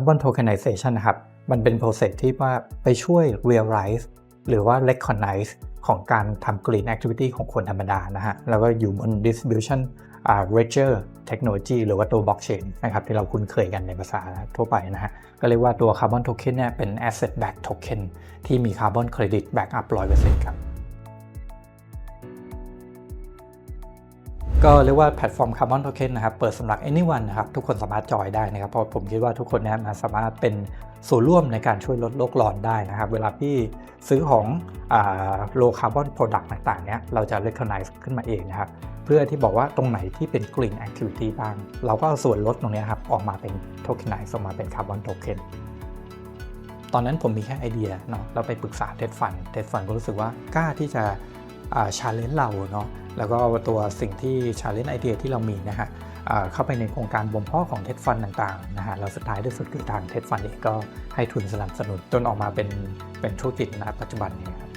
Carbon Tokenization นะครับ มันเป็น process ที่ว่าไปช่วย realize หรือว่า recognize ของการทำ green activity ของคนธรรมดานะฮะ แล้วก็อยู่บน distribution อ่า ledger technology หรือว่าตัว blockchain นะครับ ที่เราคุ้นเคยกันในภาษาทั่วไปนะฮะ ก็เรียกว่าตัว carbon token เนี่ยเป็น asset back token ที่มี carbon credit back up 100%ครับ ก็เรียกว่าแพลตฟอร์ม Carbon Token นะครับ เปิดสำหรับ anyone นะครับ ทุกคนสามารถจอยได้นะครับ เพราะผมคิดว่าทุกคนเนะมาสามารถเป็นส่วนร่วมในการช่วยลดโลกร้อนได้นะครับ เวลาที่ซื้อของอ่า low carbon product ต่างๆเนี้ยเราจะ recognize ขึ้นมาเองนะครับ เพื่อที่บอกว่าตรงไหนที่เป็น green activity บ้าง เราก็เอาส่วนลดตรงนี้ครับ ออกมาเป็น tokenize ออกมาเป็น carbon token ตอนนั้นผมมีแค่ไอเดียเนาะเราไปปรึกษาเท็ดฟันเท็ดฟันก็รู้สึกว่ากล้าที่จะ ชาเลนจ์เราเนาะแล้วก็ตัวสิ่งที่ชาเลนจ์ไอเดียที่เรามีนะฮะเข้าไปในโครงการบ่มเพาะของเท็ดฟันต่างๆนะฮะเราสุดท้ายที่สุดคือทางเท็ดฟันเองก็ให้ทุนสนับสนุนจนออกมาเป็นเป็นธุรกิจณปัจจุบันนี้